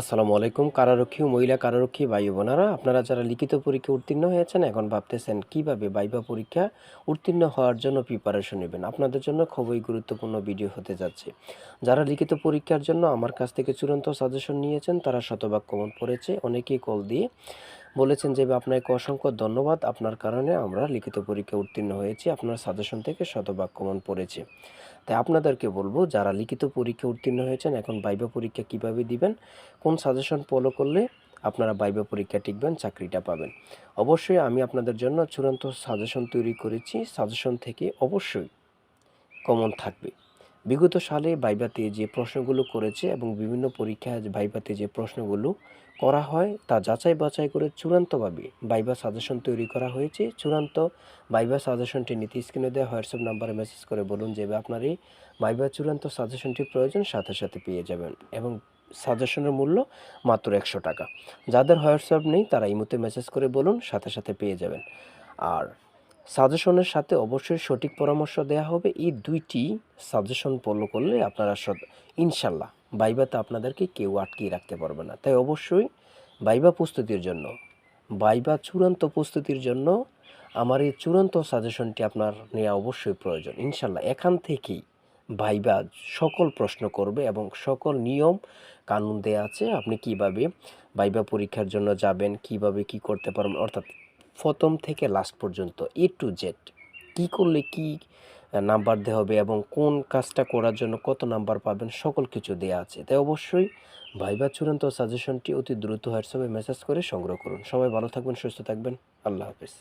আসসালামু আলাইকুম। কারারক্ষী ও মহিলা কারারক্ষী ভাই বোনারা, আপনারা যারা লিখিত পরীক্ষা উত্তীর্ণ হয়েছেন, এখন ভাবতেছেন কীভাবে বাইবা পরীক্ষা উত্তীর্ণ হওয়ার জন্য প্রিপারেশন নেবেন? আপনাদের জন্য খুবই গুরুত্বপূর্ণ ভিডিও হতে যাচ্ছে। যারা লিখিত পরীক্ষার জন্য আমার কাছ থেকে চূড়ান্ত সাজেশন নিয়েছেন, তারা শতভাগ কমন পড়েছে। অনেকেই কল দিয়ে বলেছেন যে, আপনাকে অসংখ্য ধন্যবাদ। আপনার কারণে আমরা লিখিত পরীক্ষা উত্তীর্ণ হয়েছি। আপনার সাজেশন থেকে শতভাগ কমন পড়েছে। তাই আপনাদেরকে বলব, যারা লিখিত পরীক্ষা উত্তীর্ণ হয়েছেন, এখন বাইবা পরীক্ষা কীভাবে দিবেন? কোন সাজেশন ফলো করলে আপনারা বাইবা পরীক্ষা টিকবেন, চাকরিটা পাবেন? অবশ্যই আমি আপনাদের জন্য চূড়ান্ত সাজেশন তৈরি করেছি। সাজেশন থেকে অবশ্যই কমন থাকবে। বিগত সালে বাইবাতে যে প্রশ্নগুলো করেছে এবং বিভিন্ন পরীক্ষায় বাইবাতে যে প্রশ্নগুলো করা হয়, তা যাচাই বাছাই করে চূড়ান্তভাবে বাইবা সাজেশন তৈরি করা হয়েছে। চূড়ান্ত বাইবা সাজেশনটি নীতি স্ক্রিনে দেওয়া হোয়াটসঅ্যাপ নাম্বারে মেসেজ করে বলুন যে আপনার এই বাইবা চূড়ান্ত সাজেশনটি প্রয়োজন, সাথে সাথে পেয়ে যাবেন এবং সাজেশনের মূল্য মাত্র একশো টাকা। যাদের হোয়াটসঅ্যাপ নেই, তারা ইমোতে মেসেজ করে বলুন, সাথে সাথে পেয়ে যাবেন। আর সাজেশনের সাথে অবশ্যই সঠিক পরামর্শ দেওয়া হবে। এই দুইটি সাজেশন ফলো করলে আপনারা ইনশাল্লাহ বাইবাতে আপনাদেরকে কেউ আটকিয়ে রাখতে পারবে না। তাই অবশ্যই বাইবা প্রস্তুতির জন্য বাইবা চূড়ান্ত প্রস্তুতির জন্য আমার এই চূড়ান্ত সাজেশনটি আপনার নেওয়া অবশ্যই প্রয়োজন। ইনশাল্লাহ এখান থেকেই ভাইবা সকল প্রশ্ন করবে এবং সকল নিয়ম কানুন দেয়া আছে। আপনি কীভাবে ভাইবা পরীক্ষার জন্য যাবেন, কীভাবে কি করতে পারবেন, অর্থাৎ প্রথম থেকে লাস্ট পর্যন্ত এ টু জেড কী করলে কি নাম্বার দেওয়া হবে এবং কোন কাজটা করার জন্য কত নাম্বার পাবেন, সকল কিছু দেওয়া আছে। তাই অবশ্যই ভাইবা চূড়ান্ত সাজেশনটি অতি দ্রুত হোয়াটসঅ্যাপে মেসেজ করে সংগ্রহ করুন। সবাই ভালো থাকবেন, সুস্থ থাকবেন। আল্লাহ হাফিজ।